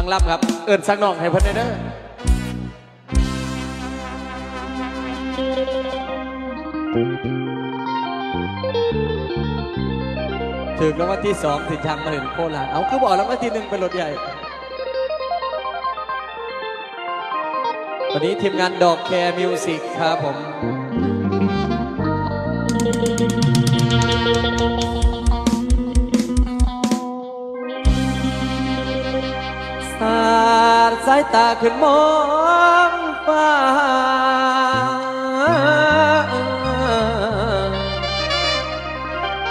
ฟังล่ำครับ เอิญสักน้องให้เพิ่นได้เด้อถึงแล้ววันที่สองถึงชังมาถึงโคราชเอาคือบอกแล้ววันที่หนึ่งเป็นรถใหญ่ วันนี้ทีมงานดอกแคร์มิวสิกครับผมาดสายตาขึ้นมองฟ้า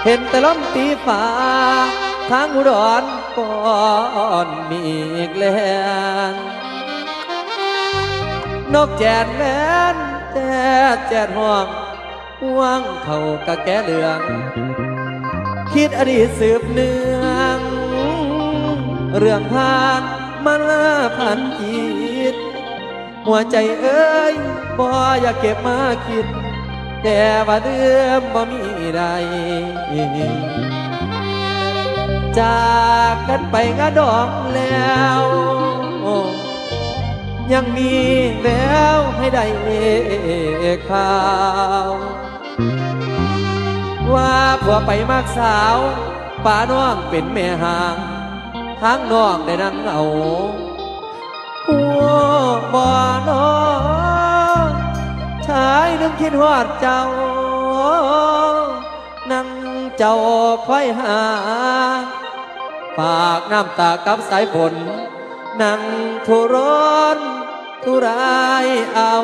เห็นแต่ล้อมตีฟ้า ทางอุดรก่อนมีอีกแลนนกแจนแม่นแจดแจดห่วงห่วงเขากะแก่เหลือง คิดอดีตสืบเนือง เรื่องผ่าน มาผ่านจิตหัวใจเอ้ยบ่อยากเก็บมาคิด แต่ว่าเดิมบ่มีใดจากกันไปงาดองแล้ว ยังมีแววให้ได้ข่าว ว่าผัวไปมากสาวป่าน้องเป็นแม่หาง ทางน้องได้นั่งเอาหัวบ่น้องชายนึงคิดฮอดเจ้า นั่งเจ้าคอยหา ฝากน้ำตากับสายฝน นั่งทุรนทุรายเอา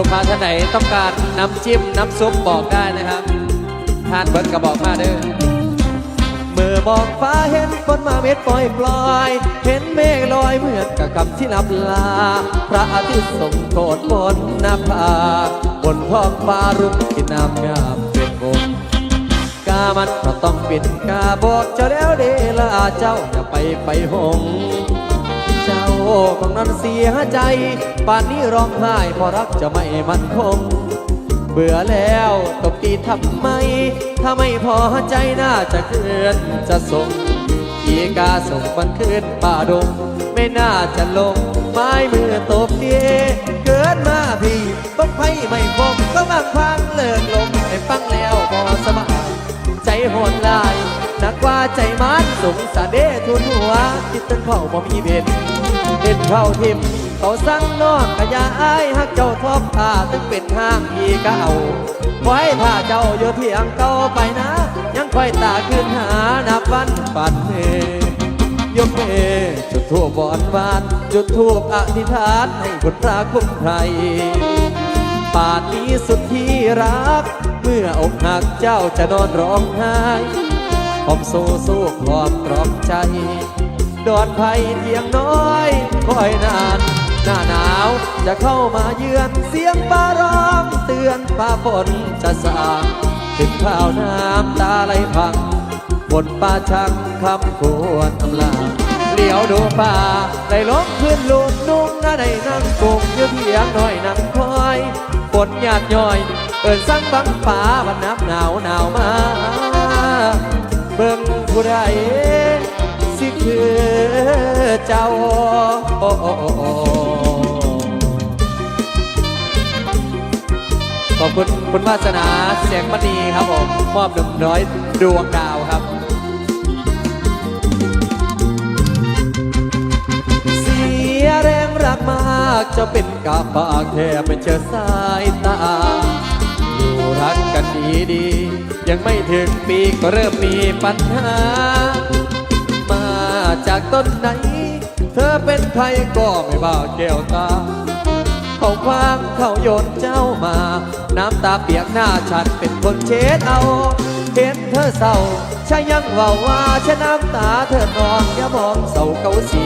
ลูกค้าท่านไหนต้องการน้ำจิ้มน้ำซุปบอกได้นะครับ ทานเบิร์ดกระบอกมาเด้อเมื่อมองฟ้าเห็นฝนมาเม็ดปล่อยปลอยเห็นเมฆลอยเหมือนกับคำที่นับลา พระอาทิตย์ส่งโกดบนหน้าผาบนท้องฟ้ารุ่งที่น้ำงามเป็นวงกามันก็ต้องปิดกาบอกเจ้าแล้วเดลาเจ้าจะไปไปหง เจ้าของนั้นเสียใจ ป่านนี้ร้องไห้เพราะรักจะไม่มั่นคง เบื่อแล้วตบตีทำไม ถ้าไม่พอใจน่าจะเคลื่อนจะส่งอีกาส่งมันขึ้นป่าดง ไม่น่าจะลง ไม้มือตบเดีเกิดมาพี่ต้องไพ่ไม่คมก็มาฟังเลิกลมให้ฟังแล้วพอสบายใจโหดลายหนักกว่าใจมันสงสารเดทุนหัวคิดตั้งเขาบ่มีเบ็ด เห็นเข้าทิมเขาสั่งนอกกะยาอายฮักเจ้าทอบผ้าตึงเป็นห้างอีเก่าไว้ถ้าเจ้าอยู่เที่ยงเก่าไปนะ ยังค่อยตาขึ้นหานับวันปันเมยกเมจุดทูบบอนบาน จุดทูบอธิษฐานให้คุณพระคุ้มไพรป่านนี้สุดที่รัก เมื่ออกหักเจ้าจะนอนร้องไห้ผมสู้สู้ความตรอมใจ ดอนไผ่เทียงน้อยคอยนาน หน้าหนาวจะเข้ามาเยือนเสียงฟ้าร้องเตือนฟ้าฝนจะสางถึงข้าวน้ำตาไหลพังบนป่าชังคำควรอำลาเลี้ยวดูป่าได้ล้มขึ้นลูกนุ่งหน้าได้นั่งกุมอยู่เทียงน้อยนั่งคอยฝนหยาดย่อย เอินสั่งบังป่าวันน้ำหนาวหนาวมา เบิ่งผู้ใด คือเจ้าขอบคุณคุณวาสนาเสียงมณีครับผมมอบหนึ่งร้อยดวงดาวครับ เสียแรงรักมากจะเป็นกาปากแค่เป็นเชื้อสายตา อยู่รักกันดีดี ยังไม่ถึงปีก็เริ่มมีปัญหา จากต้นไหน เธอเป็นใครก็ไม่บ้าแก้วตา เขาคว้างเขาโยนเจ้ามา น้ำตาเปียกหน้าฉันเป็นคนเช็ดเอาเห็นเธอเศร้าช่ยังว่าว่าฉันน้ำตาเธอนองอย่ามองเศร้าเกาสี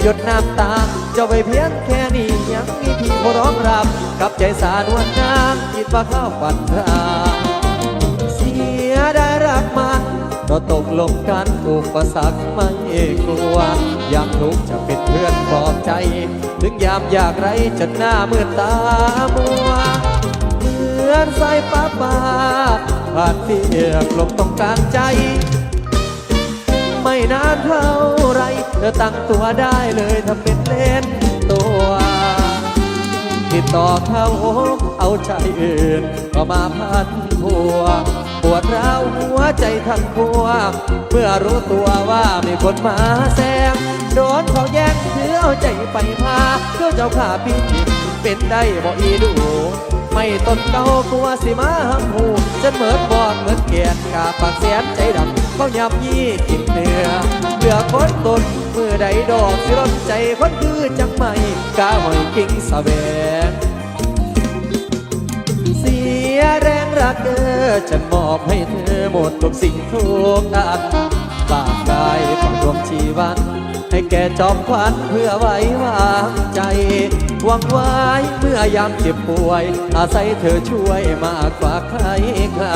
หยดน้ำตาเจะไปเพียงแค่นี้ยังมีพี่ผู้ร้องรำกับใจสานวลนางคิดว่าข้าฝันรา เราตกลงกันอุปสรรคไม่กลัวยามทุกข์จะเป็นเพื่อนปลอบใจ ถึงยามอยากไรจนหน้ามืดตามัวเหมือนสายฟ้าปาผ่านเทียบลมตรงกลางใจ ไม่นานเท่าไรเธอตั้งตัวได้เลยทำเป็นเล่นตัวติดต่อเขาเอาใจอื่นก็มาพันพัว วดร้าวหัวใจทั้งพวงเมื่อรู้ตัวว่ามีคนมาแซงโดนเขาแย่งถือเอาใจไปพาเพื่อเจ้าข้าพี่เป็นได้บ่อีดู ไม่ต้นเก่ากลัวสิมาหำหูจนเหมือนบอดเหมือนเกียนกาปากแสนใจดำเขายับยี่กินเนื้อเหลือคนตนเมื่อใดดอกสิร้นใจคนคือจังไม่กาหอยกิ้งสะแวงเสียแรง รักเธอฉันมอบให้เธอหมดทุกสิ่งทุกอันฝากกายฝากดวงชีวัน ให้แก่จอมขวัญเพื่อไว้วางใจหวังไว้เมื่อยามเจ็บป่วย อาศัยเธอช่วยมากกว่าใครใคร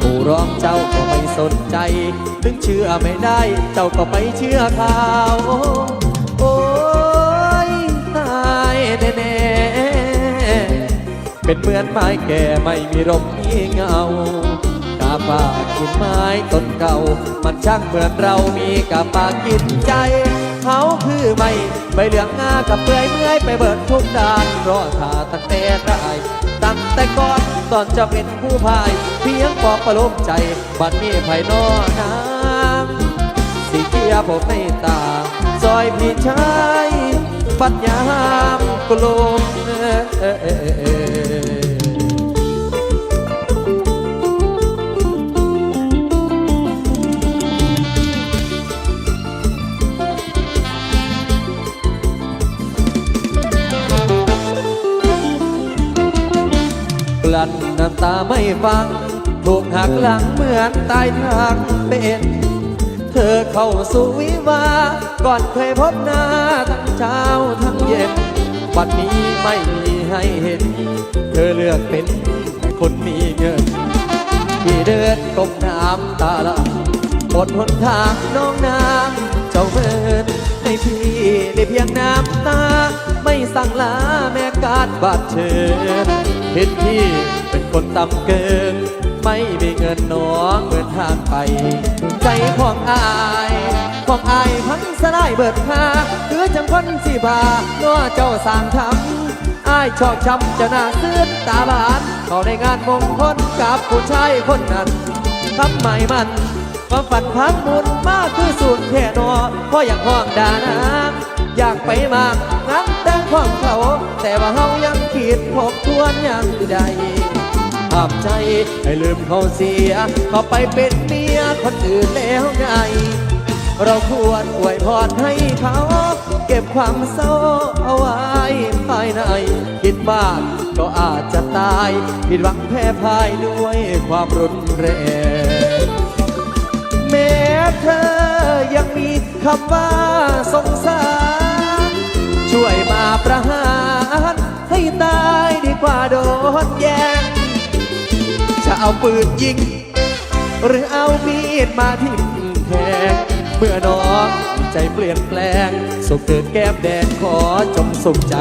ผู้ร้องเจ้าก็ไม่สนใจ ถึงเชื่อไม่ได้เจ้าก็ไปเชื่อข่าวโอ้ยตายแน่ เป็นเหมือนไม้แก่ไม่มีร่มมีเงากาปากินไม้ต้นเก่า มันช่างเหมือนเรามีกาปากกินใจเขาคือไม่ใบเหลืองงากับเปื่อยเมื่อยไปเบิดทุกด้านรอขาตั้งแต่ได้ตั้งแต่ก่อนตอนจะเป็นผู้พาย เพียงปอบประโลมใจ บัดนี้ไผ่นอน้ำสีเกียผมในตาซอยพี่ชาย ปัญญามกลมเอ่อปลันน้ำตาไม่ฟังถูกหักหลังเหมือนตายทางเป็น เธอเข้าสู่วิวา ก่อนเคยพบหน้าทั้งเช้าทั้งเย็นวันนี้ไม่มีให้เห็น เธอเลือกเป็นคนมีเงินที่เดินก้มน้ำตาละหมดหนทางน้องน้ำเจ้าเมินให้พี่ได้เพียงน้ำตา ไม่สั่งลาแม่การบาดเชิญเห็นพี่เป็นคนต่ำเกิน ไม่มีเงินหนองเงินทางไป ใจของอาย ของอายพังสลายเบิดค่าคือจังคนสิบานัวเจ้าสางทำอายชอบช้ำจะหน้าซื้อตาบานเขาในงานมงคลกับผู้ชายคนนั้นทำไมมันความฝันพังมุนมากคือสูตรแค่นอเพราะอยากห้องดานะอยากไปมากงานแต่งของเขา แต่ว่าเฮายังคิดทบทวนยังใดห้ามใจให้ลืมเขาเสียเขาไปเป็นเมียคนอื่นแล้วไง เราควรอวยพรให้เขา เก็บความเศร้าเอาไว้ภายใน คิดมากก็อาจจะตาย ผิดหวังแพ้พ่ายด้วยความรุนแรงแม้เธอยังมีคำว่าสงสาร ช่วยมาประหารให้ตายดีกว่าโดนแย่งจะเอาปืนยิง หรือเอามีดมาทิ่มแทง เมื่อน้องใจเปลี่ยนแปลงสุขเกิดแก้มแดงขอจงสุขใจ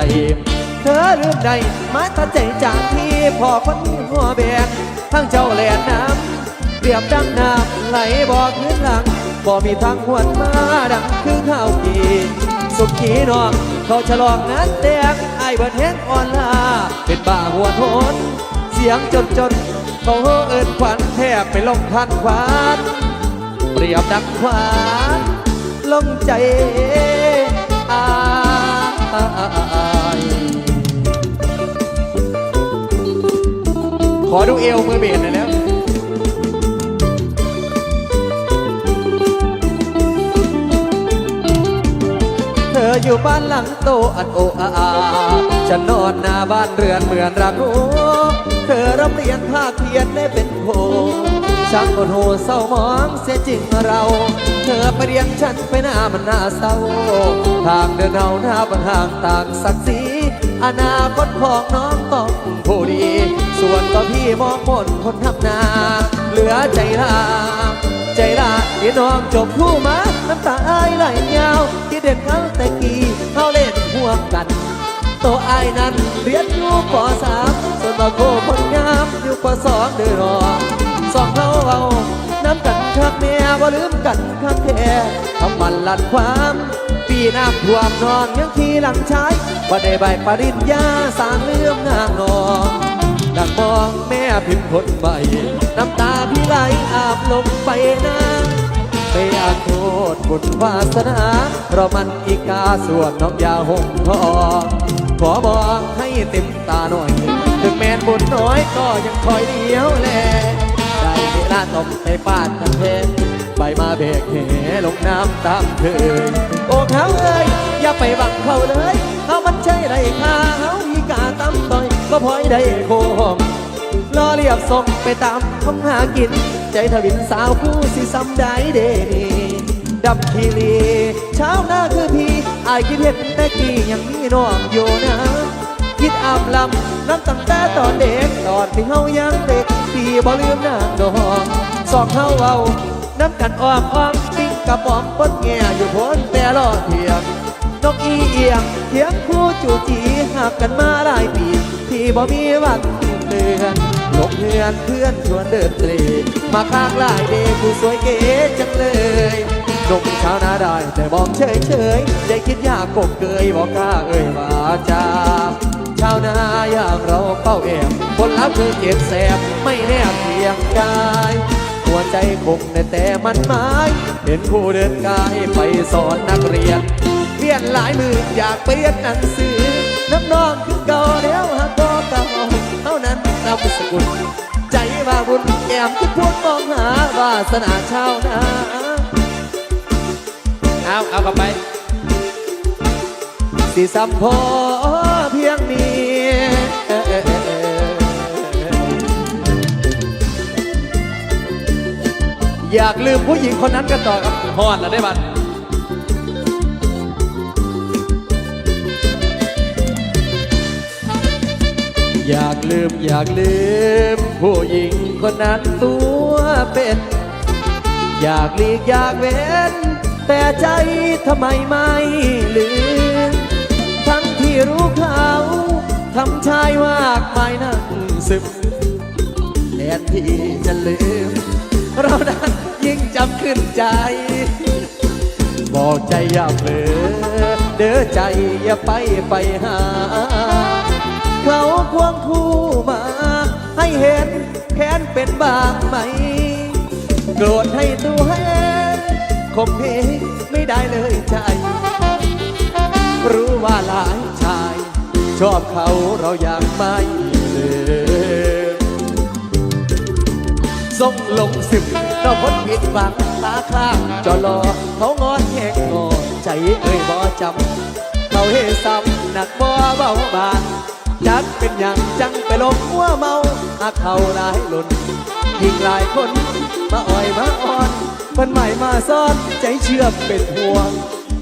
เธอลืมใดมาตัดใจจากที่พ่อคนหัวแบงทั้งเจ้าแหลนน้ำเปรียบดังน้ำไหลบ่ขึ้นหลังบ่มีทางหวนมาดังคือข้าวกีสุขีน้องเขาฉลองงานแดงไอ้ายเบิดแห้งอ่อนลาเป็นบ้าหัวโทนเสียงจนจนเขาเอินขวัญแทบไปลงพันขวาน รียบดังขวานลงใจอายขอดูเอวมือเบสหน่อยแล้วเธออยู่บ้านหลังโตอันโออาอาฉันนอนหน้าบ้านเรือนเหมือนรักโอเธอร่ำเรียนภาคเพียนได้เป็นโพ ช่างคนโหเศร้ามองเสียจริงเรา เธอไปเรียนฉันไปหน้ามันน่าเศร้า ทางเดินเอาหน้าบันห่างต่างศักดิ์ศรีอนาคตของน้องต้องผู้ดี ส่วนตัวพี่มองมนคนทำนา เหลือใจลาใจลายพี่น้องจบคู่มา น้ำตาอายไหลยาวที่เด็ดเขาแต่กี้เขาเล่นห่วงกันตัวอายนั้นเรียนอยู่ปสามส่วนบาโกคนงามอยู่ปสองเดือร ลืมกันคักแท้ทำมันลัดความ ปีน้ำท่วมนอนยังขี่หลังชายว่าได้ใบปริญญาสางเรื่องงามนองดังมองแม่พิมพ์คนใบน้ำตาพี่ไหลอาบลงไปนาไม่อาโทษบุญวาสนาเพราะมันอีกาส่วนน้องยาหงทองขอบอกให้เต็มตาหน่อย ถึงแม้นบุญน้อยก็ยังคอยเดียวแลได้เวลาต้องไปปาดกันเพน ไปมาเบกเหลงน้ำตามเคยโอ้เขาเอ้ยอย่าไปหวังเขาเลยเขามันใช่ไรค่าเขาอีกาตำต่อยก็พลอยได้โคมรอเรียบส่งไปตามห้องหากิน ใจทวินสาวผู้สิซ้ำได้เดนีดำคีรีเช้าหน้าคือพี่อายคิดเห็นแต่กี้ยังมีน้องอยู่นะคิดอาบลำน้ำตั้งแต่ตอนเด็กตอนที่เฮายังเด็กพี่บ่ลืมนางดอกสองเฮาเอา น้ำกันอ้อมอ้อมปิ้งกระป๋อมปนแง่อยู่พ้นแต่รอเทียงนกอีเอียงเถียงคู่จูจีหักกันมาหลายปีที่บ่มีวันเตือนลกเพื่อนเพื่อนชวนเดินเตรมาข้างลายเดผู้สวยเก๋จังเลยนุ่มชาวนาได้แต่บอกเฉยเฉยได้คิดยากกบเกยบอกกล้าเอ่ยวาจาชาวนาอย่างเราเป้าแอบคนรับคือเก็บแสบไม่แนบเพียงกาย ใจคงในแต่มันหมาย เห็นผู้เดินกายไปสอนนักเรียนเรียนหลายมืออยากไปเรียนหนังสือน้ำนองคือเก่าแล้วหากก็เก่าเท่านั้นนามสกุล ใจว่าบุญแก้มที่พูดมองหาวาสนาชาวนาเอาเอาเข้าไปสิสัมพอ อยากลืมผู้หญิงคนนั้นกันต่อครับฮอดแล้วได้บัตอยากลืมอยากลืม ผู้หญิงคนนั้นตัวเป็น อยากหลีกอยากเว้น แต่ใจทำไมไม่ลืม ทั้งที่รู้เขาทำชายมากมายนั่งซึมแทนที่จะลืม เรานั้นยิ่ง จำขึ้นใจบอกใจอย่าเผลอเด้อใจอย่าไปไปหา เขาควงคู่มา ให้เห็นแค้นเป็นบางไหม โกรธให้ตัวเองคมเพงไม่ได้เลยใจ รู้ว่าหลายชาย ชอบเขาเราอยังไม่ลืม ส่งลงสิบเราพ้นผิดหวังตาข้างจอรอเขางอนแหกงอใจเอ่ยบ่จำเขาเฮซ้ำหนักบ่เบาบางจักเป็นอย่างจังไปลงหัวเมาหากเขาหลายหล่นยิงหลายคนมาอ่อยมาอ่อนเพิ่นใหม่มาซ่อนใจเชื่อเป็นห่วง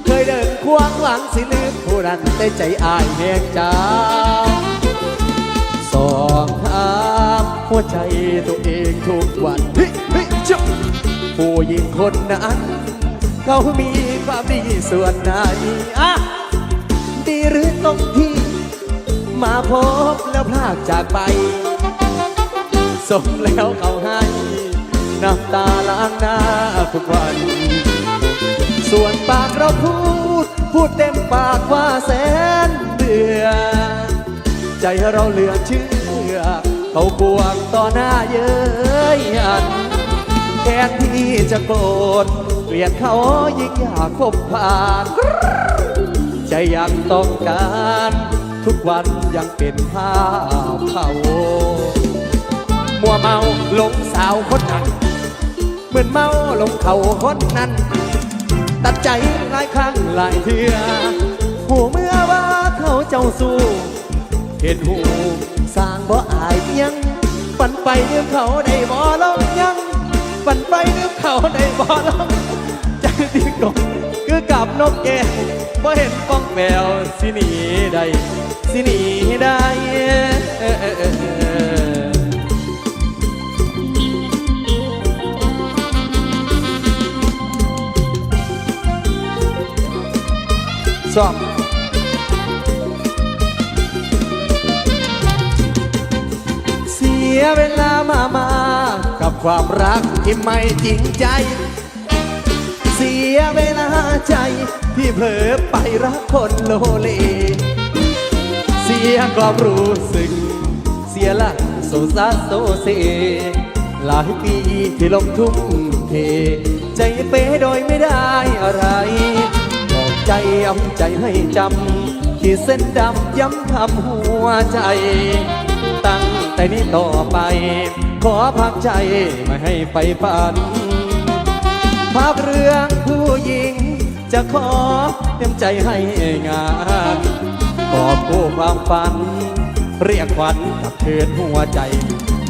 เคยเดินควงหวังสิลืมผู้นั้นแต่ใจอายแหงจ้าสอง หัวใจตัวเองทุกวันเฮ้ยเฮ้ยเจ้าผู้หญิงคนนั้น เขามีความดีส่วนไหนอะดีหรือตรงที่ มาพบแล้วพลากจากไป สมแล้วเขาให้น้ำตาล้างหน้าทุกวัน ส่วนปากเราพูด พูดเต็มปากว่าแสนเบื่อใจเราเหลือเชื่อ เขาบวงต่อหน้าเย้ยอันแทนที่จะโกรธเกลียดเขายิ่งอยากพบผ่านใจยังต้องการ ทุกวันยังเป็นภาพเขามัวเมาหลงสาวคนนั้นเหมือนเมาหลงเขาคนนั้น ตัดใจหลายครั้งหลายเทือหูเมื่อว่าเขาเจ้าสู้เห็นหู บ่อายยังปันไปเรื่องเขาได้บ่ลองยังปันไปเรื่องเขาได้บ่ลองจังที่กบคือกับนกแกบ่เห็นป้องแมวสิหนีได้สิหนีได้สอบ ยเวลามามา กับความรักที่ไม่จริงใจ เสียเวลาใจที่เผลอไปรักคนโลเลเสียความรู้สึก เสียหลักโซซาโซเซหลายปีที่ลงทุ่มเท ใจเป้โดยไม่ได้อะไรบอกใจย้ำใจให้จำขีดเส้นดำย้ำคำหัวใจ แต่นี้ต่อไป ขอพักใจไม่ให้ไปฝันภาพเรื่องผู้หญิง จะขอเต็มใจให้งานกอบกู้ความฝัน เรียกขวัญกับเทือนหัวใจ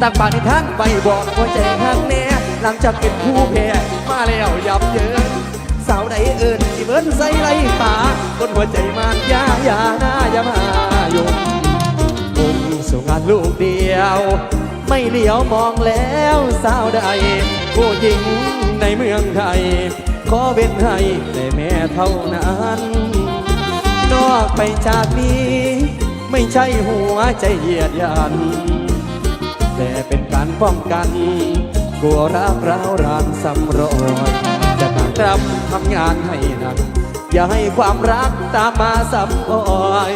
ตักปากในทางไปบอกหัวใจข้างแน่หลังจากเป็นผู้แพ้มาแล้วยับเยินสาวใดเอิญที่เบิ้นใส่ไรป่าคนหัวใจมันยาอย่าหน้าอย่ามายุ่งมุ่ง สู่งานลูกเดียว ไม่เหลียวมองแล้วสาวใดผู้หญิงในเมืองไทย ขอเว้นให้แต่แม่เท่านั้น นอกไปจากนี้ ไม่ใช่หัวใจเหยียดยัน แต่เป็นการป้องกัน กลัวรักร้าวรานซ้ำรอยจะตั้งรับทำงานให้หนักอย่าให้ความรักตามมาซ้ำคอย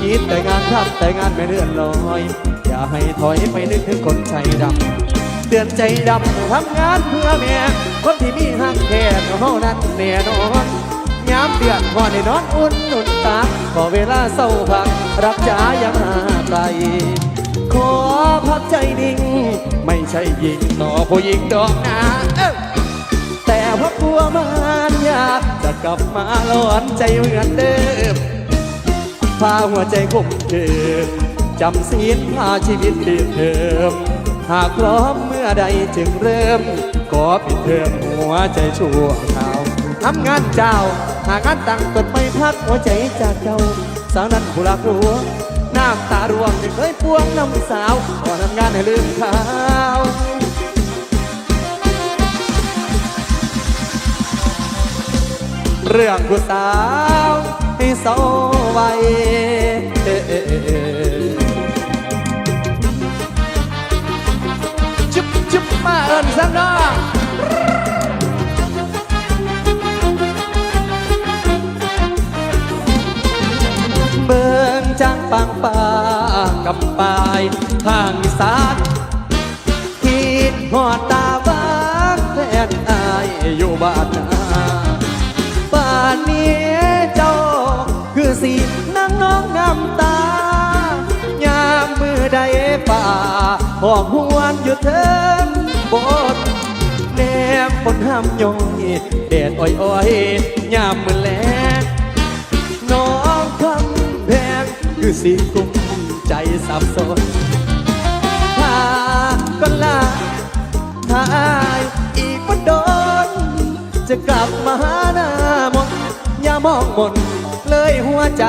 คิดแต่งานทำแต่งานไม่เลื่อนลอย อย่าให้ถอยไปนึกถึงคนใจดำเตือนใจดำทำงานเพื่อแม่คนที่มีหักแค่เท่านั้นแน่นอนยามเดือดพอได้นอนอุ่นหนุนตาขอเวลาเศร้าพัก รักจ๋าอย่ามาไกลขอพักใจนิ่ง ไม่ใช่ยิงต่อผู้หญิงดอกนาแต่เพราะกลัวมันยากจะกลับมาหลอนใจเหมือนเดิม พาหัวใจคมเดิมจำศีลพาชีวิตเดิมเดิมหากพร้อมเมื่อใดจึงเริ่ม ขอปิดเทอมหัวใจชั่วคราวทำงานเจ้า หากงานตั้งตนไม่พักหัวใจจากเจ้า สาวนั้นผู้รักรัวน้ำตาร่วงไม่เคยปวงน้ำสาวขอทำงานให้ลืมขาวเรื่องผู้สาว ให้เศร้าไว้เอ่อจุ๊บจุ๊บมาเอินสังน้องเบิ่งจังปังปากับปายทางอีสานคิดหอดตา หอมหวนอยู่เทิงบนแนมบนห้ามยอยแดดอ้อยอ้อยยามมือแลงน้องคำแพงคือสีกุ้มใจสับสนถ้าก็ลาถ้าอายอีกวันโดน จะกลับมาหาหน้ามนอย่ามองมนเลยหัวใจ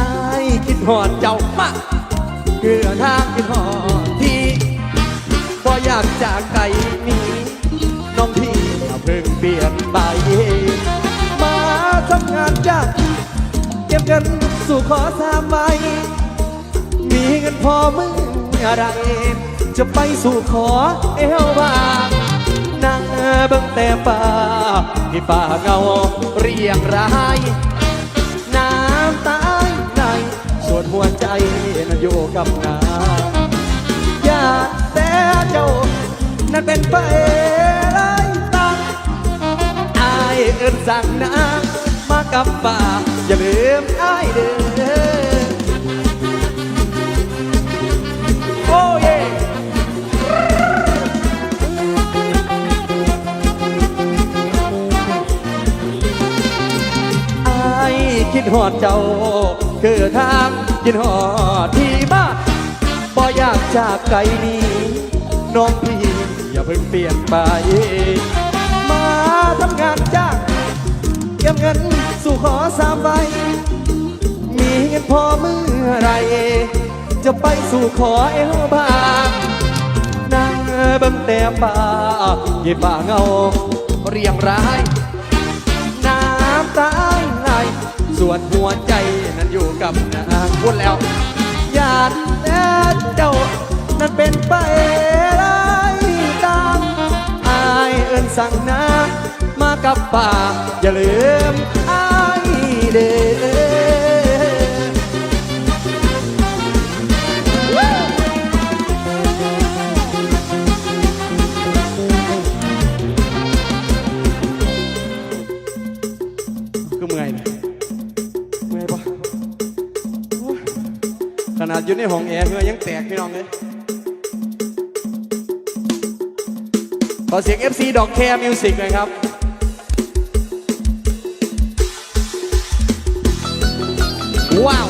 อายคิดหอดเจ้ามาก เพื่อทางคิดหอดที่พออยากจากไกลนี้น้องพี่อย่าเพิ่งเปลี่ยนไป มาทำงานยากเก็บเงินสู่ขอสามใบมีเงินพอมึงอะไรจะไปสู่ขอเอวบางนั่งเบิ่งแต่ป่าที่ป่าเงาเรียงราย ใจนั้นอยู่กับนาอย่าแต่เจ้า นั้นเป็นไปไรตังอายเอินสั่งนะมากับป่าอย่าลืมอายเด้อโอ้เย่ไอคิดหอดเจ้าคือทาง ยินหอดที่บ้านบ่อยากจากไกลนี้น้องพี่อย่าเพิ่งเปลี่ยนไป มาทำงานจ้างเก็บเงินสู่ขอสามใบมีเงินพอเมื่อไร จะไปสู่ขอเอวบางนางเบิ่งแต่ป่าเก็บป่าเงา เรียงราย น้ำตาไหลส่วนหัวใจ อยู่กับนางพูดแล้วอยาดแล่วเจ้า นั้นเป็นไปได้ตามอายเอินสั่งนะมากับป่าอย่าลืม อยู่ในห้องแอร์เฮือยังแตกพี่น้องเลยขอเสียง FC ดอกแคร์มิวสิกหน่อยครับว้าว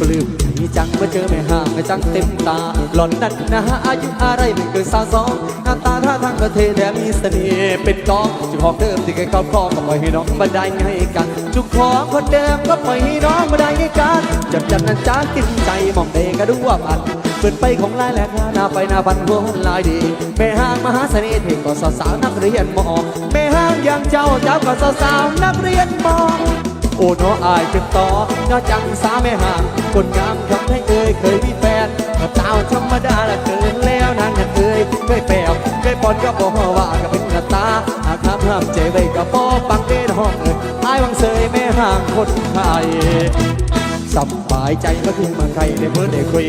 ปลื้มใจจังเมื่เจอแม่ฮา ก็จังเต็มตา หล่อนนั่นนะฮะอายุอะไรไม่เกินสาวสองหน้าตาท่าทางก็เทแถมมีเสน่ห์เป็นกองจุดหองเดิมที่เคยครอบครองก็ปล่อยให้น้องมาได้ไงกันจุดของคนเดิมก็ปล่อยให้น้องมาได้ไงกันจับจับนั้นจ้ากินใจมองเด็กก็ดูว่าปัดเปิดไปของลายแหลกหน้าไปหน้าพันหัวลายดี แม่ห้างมหาเสน่ห์เทพก็สาวสาวนักเรียนมองแม่ห้างอย่างเจ้าเจ้าก็สาวสาวนักเรียนมองโอ้น้ออายเป็นต่อน้อจังสาแม่ห่างคนงามทำให้เอ่ยเคยมีแฟน เาวธรรมดาละเกินแล้วนางเคยไม่แปลวไคยปอนก็บอกว่าก็เป็นหน้าตาหากห้ามห้าใจไว้ก็บอปังเด้นห้องเลยไอ้วังเสยแม่ห่างคนไทยสบายใจเมื่อคืนมาใครทยได้เพื่อได้คุย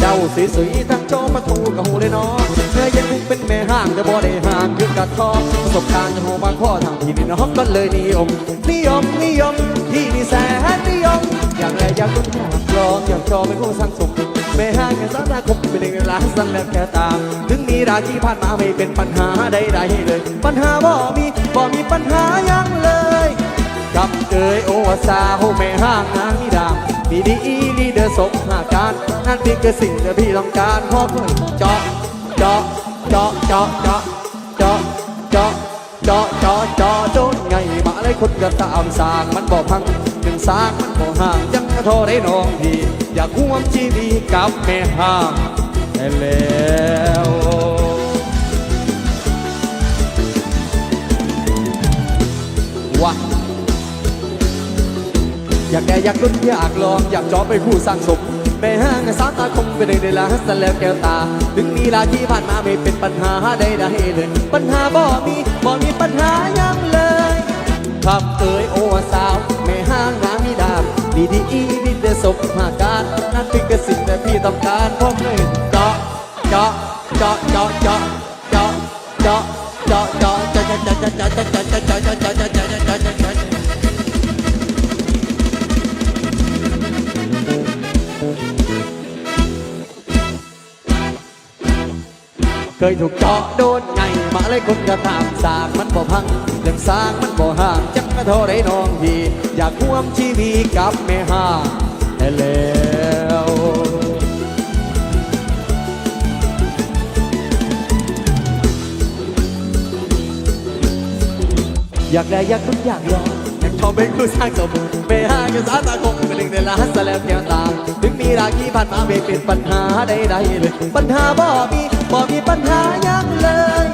เจ้าสวยๆทั้งโจมาทูกับหูเลยน้องเธอยังคงเป็นแม่ห่างแต่บ่ได้ห่างคือกระทองประสบการณ์จะหูบางข้อทางที่นี่น้องก็เลยนิยม นิยมนิยมที่นี่แสนนิยม อย่างไรอยากรู้อยากลองอยากจอเป็นผู้สร้างสม ไม่ห่างกันสักนาคมเป็นหนึ่งในล้านสันแล้วแค่ตาถึงมีราที่ผ่านมาไม่เป็นปัญหาใดๆเลย ปัญหาบ่มีบ่มีปัญหายังเลยกับเกยโอวาซาโฮแม่ห้างนางนิดามมีดีอีลีเดอร์สมหาการ นั่นเป็นคืสิ่งที่พี่ต้องการพ่อเพื่อนเจาะเจาะเจาะเจาะเจาะเจาะเจาะเจาะเจาะโดนไงมาเลยคนกระตามสางมันบอกพัง เถึนสากมันบ่ห่างยังทอได้น้องพี่อยากห่วมชีวิตกับแม่ห้างแต่แล้ววะอยากแก่อยากลุ้นอยากลองอยากจอไปคู่สร้างสมแม่ห้างสาตาคงไปได้ในลาสแล้วแก้วตา ถึงมีลาที่ผ่านมาไม่เป็นปัญหาใดๆเลย ปัญหาบ่มีบ่มีปัญหายังเลยคำเอ่ยโอ้สาว แม่ห้างนางมีดาบดีดีอีดีเดสบหาการนั่นเป็กระสิบแต่พี่ต้องการพบเลยเจาะเจาะเจาะเจาะเจาะเจาะเจาะเจาะเจาะเจาะเจาะเจาะเจาะเจาะเจาะเจาะเจาะเจาะเจาะ เคยถูกเจาะโดนไงมาเลยคนกระทำสางมันบ่พังเรื่องสางมันบ่ห่างจักกระโทษได้น้องพี่อยากร่วมชีวิตกับแม่ห้าแต่แล้วอยากได้อยากทุกอยากลอง อยากชอบเป็นคู่สร้างสมบูรณ์ไปหากันสาตาคงเป็นหนึ่งในล้านสแล้วแก้วตาถึงมีราคีผ่านมาไม่เป็นปัญหาใดๆเลย ปัญหาบ่มีบ่มีปัญหายังเลย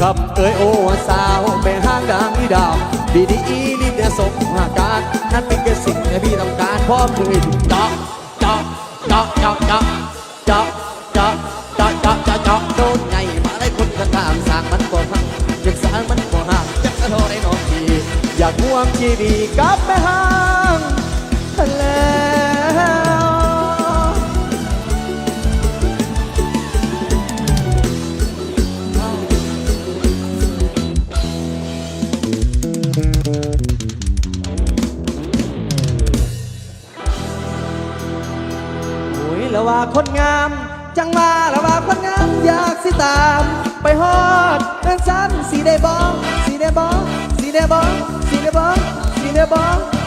ครับเอ้ยโอ้สาวไปห้างดังนี่ดาวดีดีอีนี่เดียสมหาการนั่นเป็นแค่สิ่งที่พี่ต้องการพร้อมมือเจาะเจาะเจาะเจาะเจาะเจาะเจาะเจาะเจาะเจาะเจาะโดนไงมาได้คนกระทำสร้างมันบ่พังอก อยากห่วงชีวิตกับแม่ห้างแล้วโอ้ยแล้วว่าคนงาม จังมาแล้วว่าคนงามอยากสิตาม ไปฮอดเดินซ้ำสีได้บองสีได้บองสี Deba.